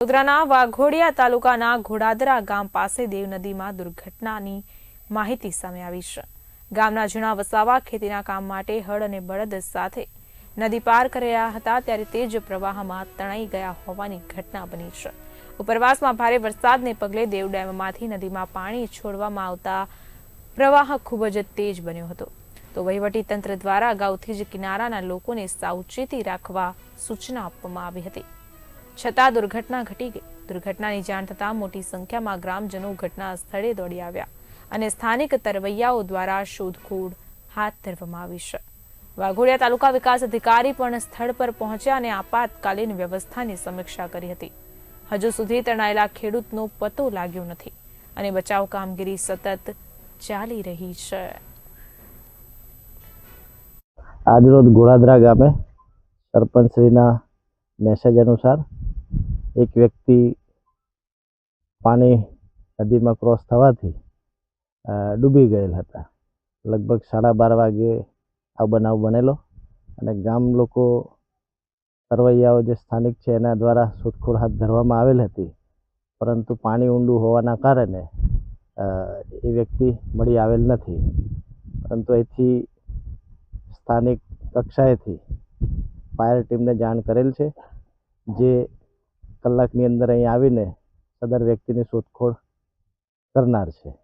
વડોદરાના વાઘોડિયા તાલુકાના ઘોડાદરા ગામ પાસે દેવ નદીમાં દુર્ઘટનાની માહિતી સામે આવી છે. ગામના જૂના વસાવા ખેતીના કામ માટે હળ અને બળદ સાથે નદી પાર કરી હતા, ત્યારે તેજ પ્રવાહમાં તણાઈ ગયા હોવાની ઘટના બની છે. ઉપરવાસમાં ભારે વરસાદને પગલે દેવ ડેમમાંથી નદીમાં પાણી છોડવામાં આવતા પ્રવાહ ખૂબ જ તેજ બન્યો હતો. તો વહીવટી તંત્ર દ્વારા અગાઉથી જ કિનારાના લોકોને સાવચેતી રાખવા સૂચના આપવામાં આવી હતી. છતાં દુર્ઘટના ઘટી ગઈ. દુર્ઘટનાની જાણ થતાં મોટી સંખ્યામાં ગ્રામજનો ઘટના સ્થળે દોડી આવ્યા અને સ્થાનિક તરવૈયાઓ દ્વારા શોધખોળ હાથ ધરવામાં આવી છે. વાઘોડિયા તાલુકા વિકાસ અધિકારી પણ સ્થળ પર પહોંચ્યા અને આપાતકાલીન વ્યવસ્થાની સમીક્ષા કરી હતી. હજુ સુધી તણાયેલા ખેડૂતનો પતો લાગ્યો નથી અને બચાવ કામગીરી સતત ચાલી રહી છે. આજરોજ ગોળાદરા ગામે સરપંચશ્રીના મેસેજ અનુસાર એક વ્યક્તિ પાણી નદીમાં ક્રોસ થવાથી ડૂબી ગયેલ હતા. લગભગ સાડા બાર વાગે આ બનાવ બનેલો અને ગામ લોકો તરવૈયાઓ જે સ્થાનિક છે એના દ્વારા શોધખોળ હાથ ધરવામાં આવેલ હતી. પરંતુ પાણી ઊંડું હોવાના કારણે એ વ્યક્તિ મળી આવેલ નથી. પરંતુ અહીંથી સ્થાનિક કક્ષાએથી ફાયર ટીમને જાણ કરેલ છે, જે કલાકની અંદર અહીં આવીને સદર વ્યક્તિની શોધખોળ કરનાર છે.